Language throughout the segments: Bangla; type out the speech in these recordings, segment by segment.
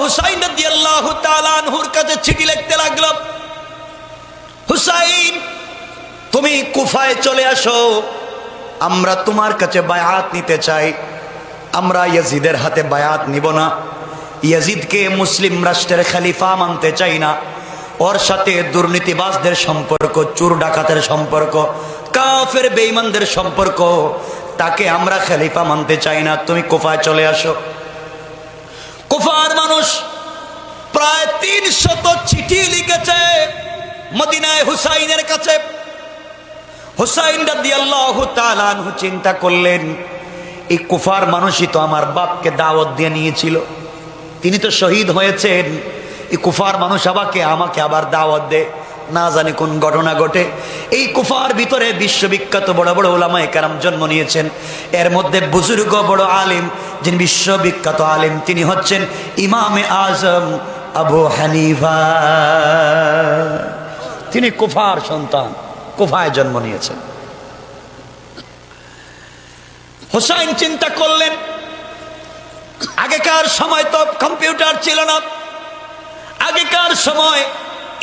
হুসাইন তালানহুর কাছে চিঠি লিখতে লাগল, হুসাইন, তুমি কুফায় চলে আসো, আমরা তোমার কাছে বায়াত নিতে চাই। আমরা ইয়াজিদের হাতে বায়াত নিব না। ইয়াজিদকে মুসলিম রাষ্ট্রের খালিফা মানতে চাই না। ওর সাথে দুর্নীতিবাজদের সম্পর্ক, চুর ডাকাতের সম্পর্ক, কাফের বেঈমানদের সম্পর্ক, তাকে আমরা খালিফা মানতে চাই না। তুমি কোফায় চলে আসো। কুফার মানুষ প্রায় তিন শত চিঠি লিখেছে মদিনায় হুসাইনের কাছে। হুসাইন রাদি আল্লাহ তালানহু চিন্তা করলেন, এই কুফার মানুষই তো আমার বাপকে দাওয়াত দিয়ে নিয়েছিল। তিনি তো শহীদ হয়েছেন। এই কুফার মানুষ আমাকে আমাকে আবার দাওয়াত দে। না জানি কোন ঘটনা ঘটে। এই কুফার ভিতরে বিশ্ববিখ্যাত বড় বড় ওলামায় কারাম জন্ম নিয়েছেন। এর মধ্যে বুজুর্গ বড় আলিম, যিনি বিশ্ববিখ্যাত আলিম, তিনি হচ্ছেন ইমামে আজম আবু হানিফা। তিনি কুফার সন্তান, কুফায় জন্ম নিয়েছেন। হোসাইন চিন্তা করলেন, আগেকার সময় তো কম্পিউটার ছিল না। আগেকার সময়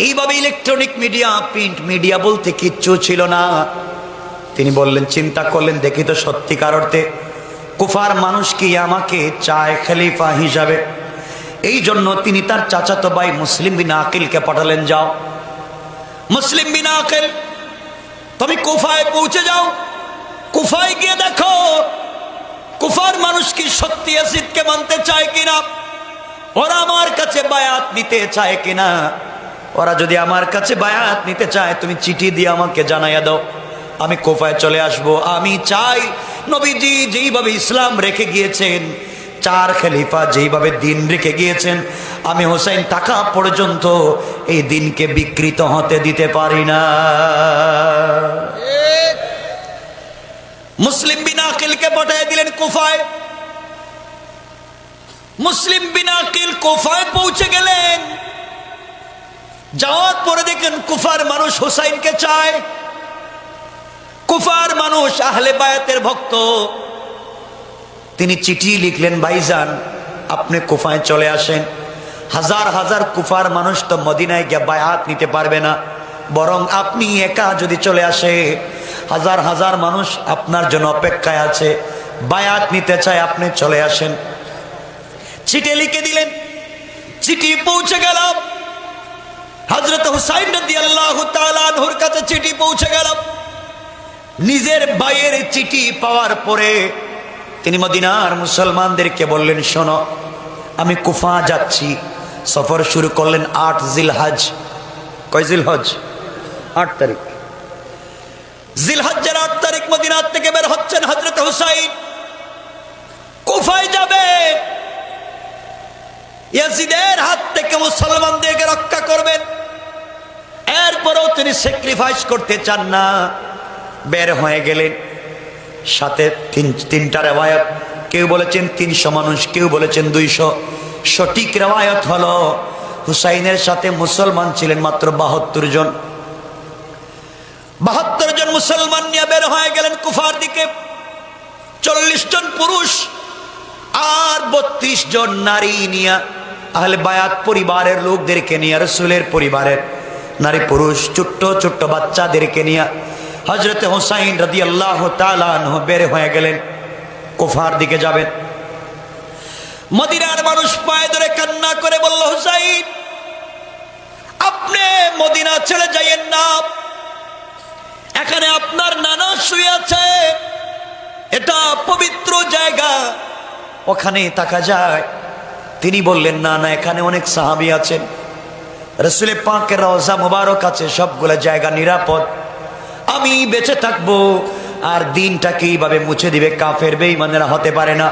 এইভাবে ইলেকট্রনিক মিডিয়া প্রিন্ট মিডিয়া বলতে কিচ্ছু ছিল না। তিনি বললেন, চিন্তা করলেন, দেখি তো সত্যিকার অর্থে কুফার মানুষ কি আমাকে চায় খলিফা হিসাবে? এই জন্য তিনি তার চাচাতো ভাই মুসলিম বিন আকিলকে পাঠালেন, যাও। মুসলিম বিন আকিল, তুমি কুফায় পৌঁছে যাও। কুফায় গিয়ে দেখো, কুফার মানুষ কি সত্যি আসিদকে মানতে চায় কিনা? ওরা আমার কাছে বায়াত নিতে চায় কিনা? ওরা যদি আমার কাছে বায়াত নিতে চায়, তুমি চিঠি দিয়ে আমাকে জানাইয়া দাও। আমি কোফায় চলে আসব। আমি চাই নবীজি যেইভাবে ইসলাম রেখে গিয়েছেন, চার খলিফা যেইভাবে দিন রেখে গিয়েছেন, আমি হোসেন টাকা পর্যন্ত এই দিনকে বিকৃত হতে দিতে পারি না। মুসলিম বিন আকিলকে পাঠিয়ে দিলেন কুফায়। মুসলিম বিন আকিল কুফায় পৌঁছে গেলেন। যাওয়ার পরে দেখেন কুফার মানুষ হুসাইনকে চায়। কুফার মানুষ আহলে বায়াতের ভক্ত। তিনি চিঠি লিখলেন, ভাইজান, আপনি কুফায় চলে আসেন। হাজার হাজার কুফার মানুষ তো মদিনায় গিয়ে বায়াত নিতে পারবে না। বরং আপনি একা যদি চলে আসে, হাজার হাজার মানুষ আপনার জন্য অপেক্ষায় আছে। বায়াত নিতে চায় আপনি চলে আসেন। চিঠি লিখে দিলেন। চিঠি পৌঁছে গেল হজরত হুসাইন নদী আল্লাহ তালানহুর কাছে চিঠি পৌঁছে গেল নিজের বাইয়ের চিঠি পাওয়ার পরে তিনি মদিনার মুসলমানদেরকে বললেন, শোনো, আমি কুফা যাচ্ছি। সফর শুরু করলেন আট জিল হজ কয় জিল হজ আট তারিখ। জিলহজ্জের আট তারিখ মদিনার থেকে বের হচ্ছেন হজরত হুসাইন। কুফায় যাবে। ইয়াজিদের হাত থেকে মুসলমানদেরকে রক্ষা করবেন। তিনি স্যাক্রিফাইস করতে চান না, বের হয়ে গেলেন সাথে তিন তিনটা রেওয়ায়ত। কেউ বলেছেন তিনশো মানুষ, কেউ বলেছেন দুইশো। সঠিক রেওয়ায়ত হলো হুসাইনের সাথে মুসলমান ছিলেন মাত্র বাহাত্তর জন। বাহাত্তর জন মুসলমান নিয়ে বের হয়ে গেলেন কুফার দিকে। চল্লিশ জন পুরুষ আর বত্রিশ জন নারী নিয়ে। আহলে বায়াত পরিবারের লোকদেরকে নিয়ে, রসুলের পরিবারের। নারী পুরুষ, ছোট্ট ছোট্ট বাচ্চাদেরকে নিয়ে হজরত হোসাইন রাদি আল্লাহ বের হয়ে গেলেন, কুফার দিকে যাবেন। মদিনার মানুষ পায়ে ধরে কান্না করে বলল, হুসাইন, আপনি মদিনা ছেড়ে যাইয়েন না। এখানে আপনার নানা শুয়ে আছে। এটা পবিত্র জায়গা। ওখানে তাকা যায়। তিনি বললেন, না না, এখানে অনেক সাহাবি আছেন। রসুলে পাঁকের রওজা মোবারক আছে, সবগুলো জায়গা নিরাপদ। আমি বেঁচে থাকব, আর দিনটাকে এইভাবে মুছে দিবে কাফের বেইমানেরা হতে পারে না।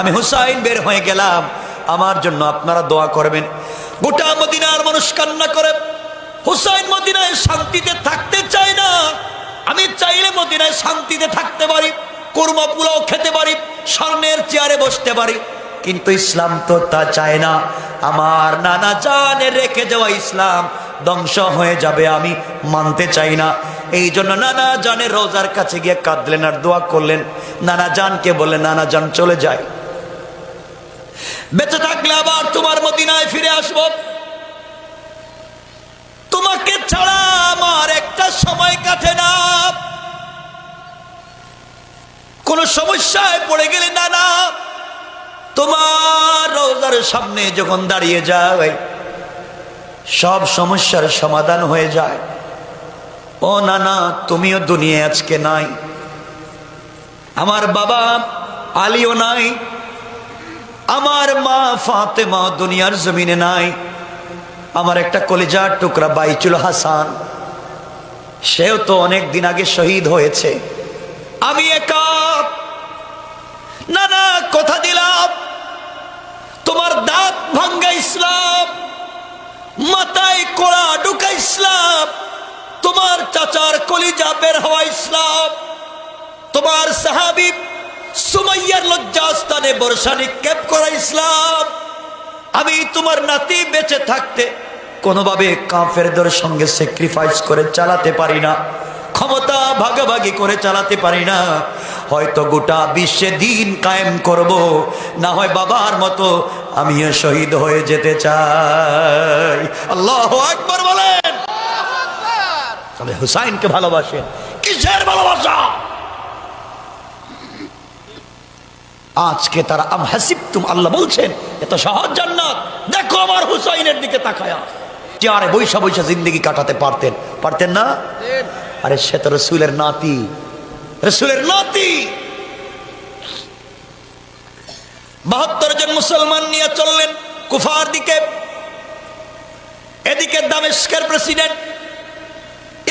আমি হুসাইন বের হয়ে গেলাম, আমার জন্য আপনারা দোয়া করবেন। গোটা মদিনার মানুষ কান্না করে, হুসাইন মদিনায় শান্তিতে থাকতে চায় না। আমি চাইলে মদিনায় শান্তিতে থাকতে পারি, কুরমা পোলাও খেতে পারি, স্বর্ণের চেয়ারে বসতে পারি। কিন্তু ইসলাম তো তা চায় না। আমার নানা জানে রেখে যাওয়া ইসলাম ধ্বংস হয়ে যাবে, আমি মানতে চাই না। এই জন্য নানা জানে রোজার কাছে গিয়ে কাঁদলেন আর দোয়া করলেন। নানা জানকে বললেন, নানা জান, চলে যায় বেঁচে থাকলে আবার তোমার মদিনায় ফিরে আসব। তোমাকে ছাড়া আমার একটা সময় কাটে না। কোন সমস্যায় পড়ে গেলে না না তোমার রোজার সামনে যখন দাঁড়িয়ে যায়, সব সমস্যার সমাধান হয়ে যায়। ও না না তুমিও দুনিয়া আজকে নাই। আমার বাবা আলীও নাই। আমার মা ফাতেমা দুনিয়ার জমিনে নাই। আমার একটা কলিজার টুকরা বাইচুল হাসান, সেও তো অনেক দিন আগে শহীদ হয়েছে। আমি একা। না না কথা দিলাম। তোমার দাঁত ভাঙ্গা ইসলাম, মাথায় কোড়া ঢুকা ইসলাম, তোমার চাচার কলিজা বের হওয়া ইসলাম, তোমার সাহাবি সুমাইয়ার লজ্জাস্থানে বর্ষা নিক্ষেপ করা ইসলাম। আমি তোমার নাতি বেঁচে থাকতে কোনোভাবে কাফেরদের সঙ্গে স্যাক্রিফাইস করে চালাতে পারি না, ক্ষমতা ভাগাভাগি করে চালাতে পারি না। হয়তো গোটা বিশ্বে দিন কায়েম করব। না হয় বাবার মতো আমিও শহীদ হয়ে যেতে চাই। আল্লাহ একবার বলেন। তবে হুসাইনকে ভালোবাসেন। কিসের ভালোবাসা? আজকে তারা আম হাসিব তুম আল্লাহ বলছেন এত সহজ জান্নাত। দেখো আমার হুসাইনের দিকে তাকায়া। চেয়ারে বৈশা বৈশা জিন্দগি কাটাতে পারতেন। পারতেন না? আরে সে তো রসুলের নাতি। রসুলের নাতি। বাহাত্তর জন মুসলমান নিয়ে চললেন কুফার দিকে। এদিকে দামেস্কের প্রেসিডেন্ট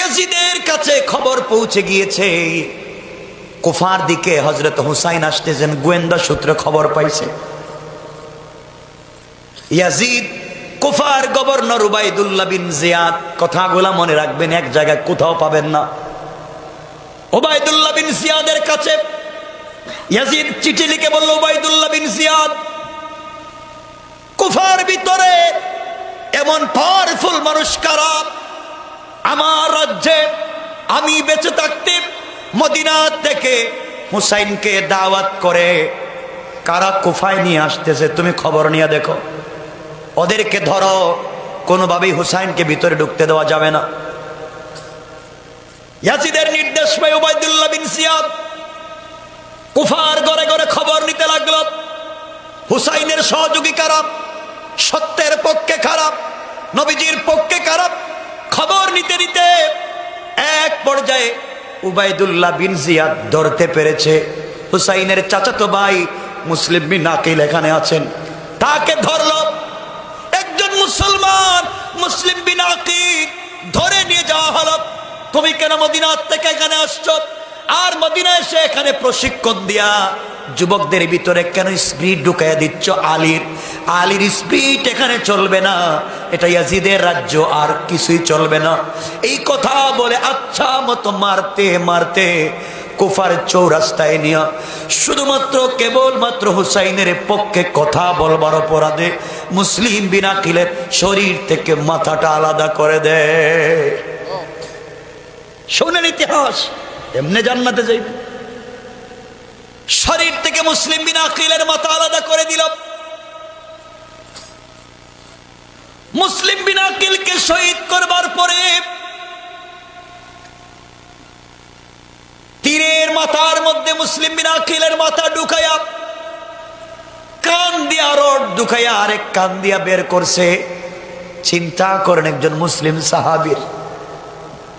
এজিদের কাছে খবর পৌঁছে গিয়েছে। কুফার দিকে হজরত হুসাইন আসতেছেন, গোয়েন্দা সূত্রে খবর পাইছে। ইয়াজিদ, কুফার গভর্নর উবাইদুল্লাহ বিন জিয়াদ, কথাগুলা মনে রাখবেন, এক জায়গায় কোথাও পাবেন না। ওবায়দুল্লাহ বিন জিয়াদের কাছে ইয়াজিদ চিঠি লিখে বলল, ওবায়দুল্লাহ বিন জিয়াদ, কুফার ভিতরে এমন পাওয়ারফুল মানুষ কারা? আমার রাজ্যে আমি বেঁচে থাকতে মদিনা থেকে হুসাইনকে দাওয়াত করে কারা কুফায় নিয়ে আসতেছে তুমি খবর নিয়ে দেখো। ওদেরকে ধরো, কোনোভাবেই হুসাইনকে ভিতরে ঢুকতে দেওয়া যাবে না। ইয়াসিদের নির্দেশ পেয়ে উবাইদুল্লাহ বিন সিয়াদ কুফার ঘরে ঘরে খবর নিতে লাগল। হুসাইনের সহযোগী খারাপ সত্যের পক্ষে খারাপ নবীজির পক্ষে খারাপ খবর নিতে নিতে এক পর্যায়ে উবাইদুল্লাহ বিন জিয়াদ ধরতে পেরেছে। হুসাইনের চাচাতো ভাই মুসলিম বিন আকিল এখানে আছেন। তাকে ধরল। একজন মুসলমান মুসলিম বিন আকিল ধরে নিয়ে যাওয়া হলো। তুমি কেন মদিনার থেকে এখানে আসছো? আর মদিনা এসে এখানে প্রশিক্ষণ দিয়া যুবকদের ভিতরে কেন স্পিড ঢুকাইয়া দিচ্ছ আলীর? আলীর স্পিড এখানে চলবে না। এটা ইয়াজিদের রাজ্য, আর কিছুই চলবে না। এই কথা বলে আচ্ছা মতো মারতে মারতে কুফার চৌরাস্তায় নিয়ে শুধুমাত্র কেবলমাত্র হুসাইনের পক্ষে কথা বলবার অপরাধে মুসলিম বিনা কিলের শরীর থেকে মাথাটা আলাদা করে দেয় শোনেন ইতিহাস, এমনি জান্নাতে যাইবে। শরীর থেকে মুসলিম বিন আকিলের মাথা আলাদা করে দিল। মুসলিম বিন আকিলকে শহীদ করবার পরে তীরের মাথার মধ্যে মুসলিম বিন আকিলের মাথা ঢুকাইয়া কান দিয়া রড ঢুকাইয়া আরেক কান দিয়া বের করছে। চিন্তা করেন একজন মুসলিম সাহাবীর।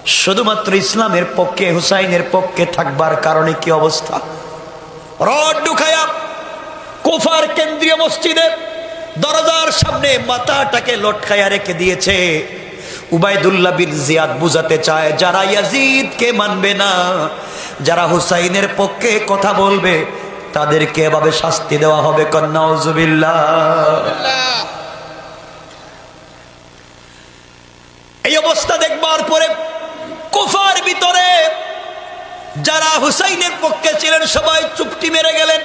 শুধুমাত্র ইসলামের পক্ষে, হুসাইনের পক্ষে থাকবার কারণে কি অবস্থা? রড ঢুকায়া কুফার কেন্দ্রীয় মসজিদে দরজার সামনে মাথাটাকে লটকায়া রেখে দিয়েছে। উবাইদুল্লাহ বিন জিয়াদ বুঝাতে চায়, যারা ইয়াজিদকে মানবে না, যারা হুসাইনের পক্ষে কথা বলবে, তাদেরকে এভাবে শাস্তি দেওয়া হবে কন্যা এই অবস্থা দেখবার পরে কুফার ভিতরে যারা হুসাইনের পক্ষে ছিলেন সবাই চুপটি মেরে গেলেন।